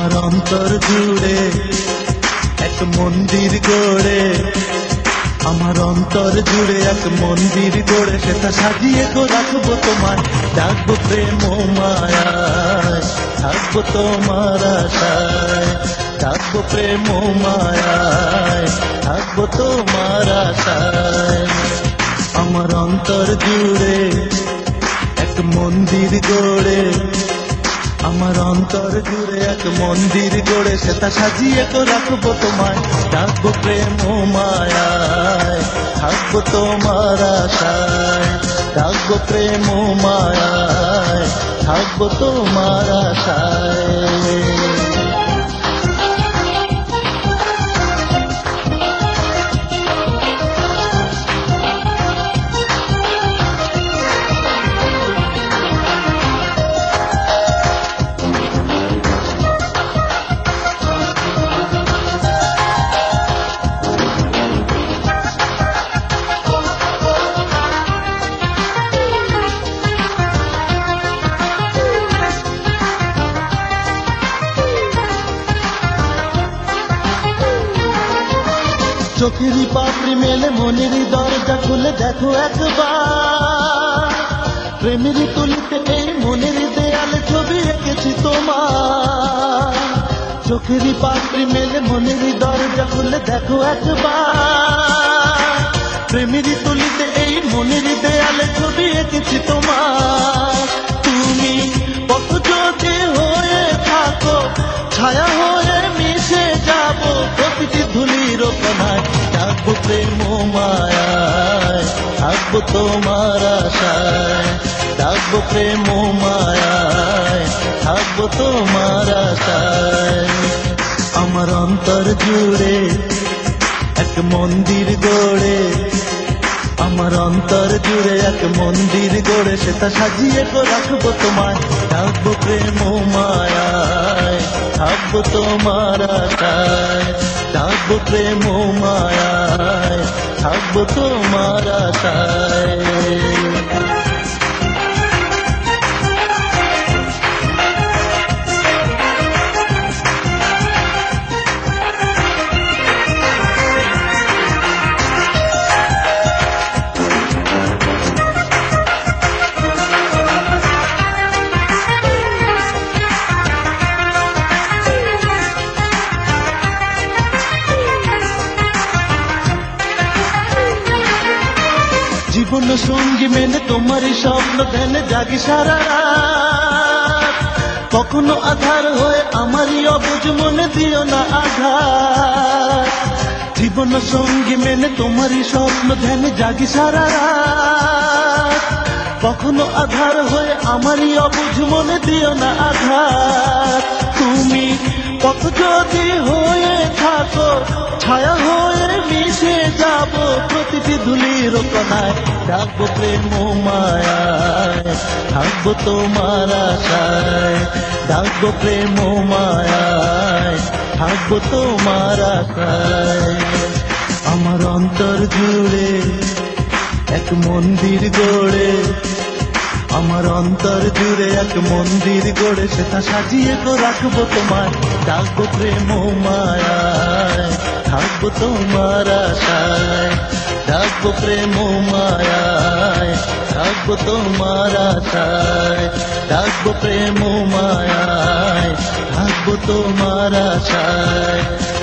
আমার অন্তর জুড়ে, এক মন্দির গড়ে। আমার অন্তর জুড়ে এক মন্দির গড়ে, সেটা সাজিয়ে তো রাখব তোমার ডাকবো প্রেম ও মায়ায় থাকব তোমার আশায় ডাকবো প্রেম ও মায়ায় থাকব তোমার আশায়। আমার অন্তর জুড়ে, এক মন্দির গড়ে। আমার অন্তর জুড়ে এক মন্দির গড়ে সেটা সাজিয়ে তো রাখব তোমায়। ডাকবো প্রেম ও মায়ায়, থাকব তোমার আশায়। ডাকবো প্রেম ও মায়ায়, থাকব তোমার আশায়। চোখেরই পাপড়ি মেলে মনেরই দরজা খুলে দেখো একবার। প্রেমেরই তুলিতে এই মনের দেয়ালে ছবি এঁকেছি তোমার। চোখেরই পাপড়ি মেলে মনেরই দরজা খুলে দেখো একবার। প্রেমেরই তুলিতে এই মনের দেয়ালে ছবি এঁকেছি ডাকবো প্রেম মায়ায় থাকব তোমার আশায় ডাকবো প্রেম মায়ায় থাকব তোমার আশায় আমার অন্তর জুড়ে এক মন্দির গড়ে আমার অন্তর জুড়ে এক মন্দির গড়ে সেটা সাজিয়ে তো রাখব তোমায় থাকব প্রেম মায়ায় থাকব তোমার আশায় থাকব প্রেম মায়ায় থাকব তোমার আশায়। জীবন সঙ্গী মেনে তোমারই স্বপ্ন ধ্যানে জাগি সারা কখনো আধার হয়ে আমারই অবুঝ মনে দিও না আঘাত জীবন সঙ্গী মেনে তোমারই স্বপ্ন ধ্যানে জাগি সারা কখনো আধার হয়ে আমারই অবুঝ মনে দিও না আঘাত তুমি পথ যদি হয়ে থাকো কোনায় ডাকবো প্রেম মায়ায়, থাকব তোমার আশায় ডাকবো প্রেম মায়ায়, থাকব তোমার আশায়। আমার অন্তর জুড়ে, এক মন্দির গড়ে, আমার অন্তর জুড়ে এক মন্দির গড়ে, সেটা সাজিয়ে তো রাখব তোমার ডাকবো প্রেম মায়ায়, থাকব তোমার আশায়। ডাকবো প্রেম মায় মায়ায় থাকব তোমার আশায় ডাকবো প্রেম মায় মায়ায় থাকব তোমার আশায়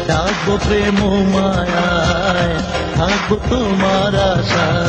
ডাকবো প্রেম মায় মায়ায় থাকব তোমার আশায়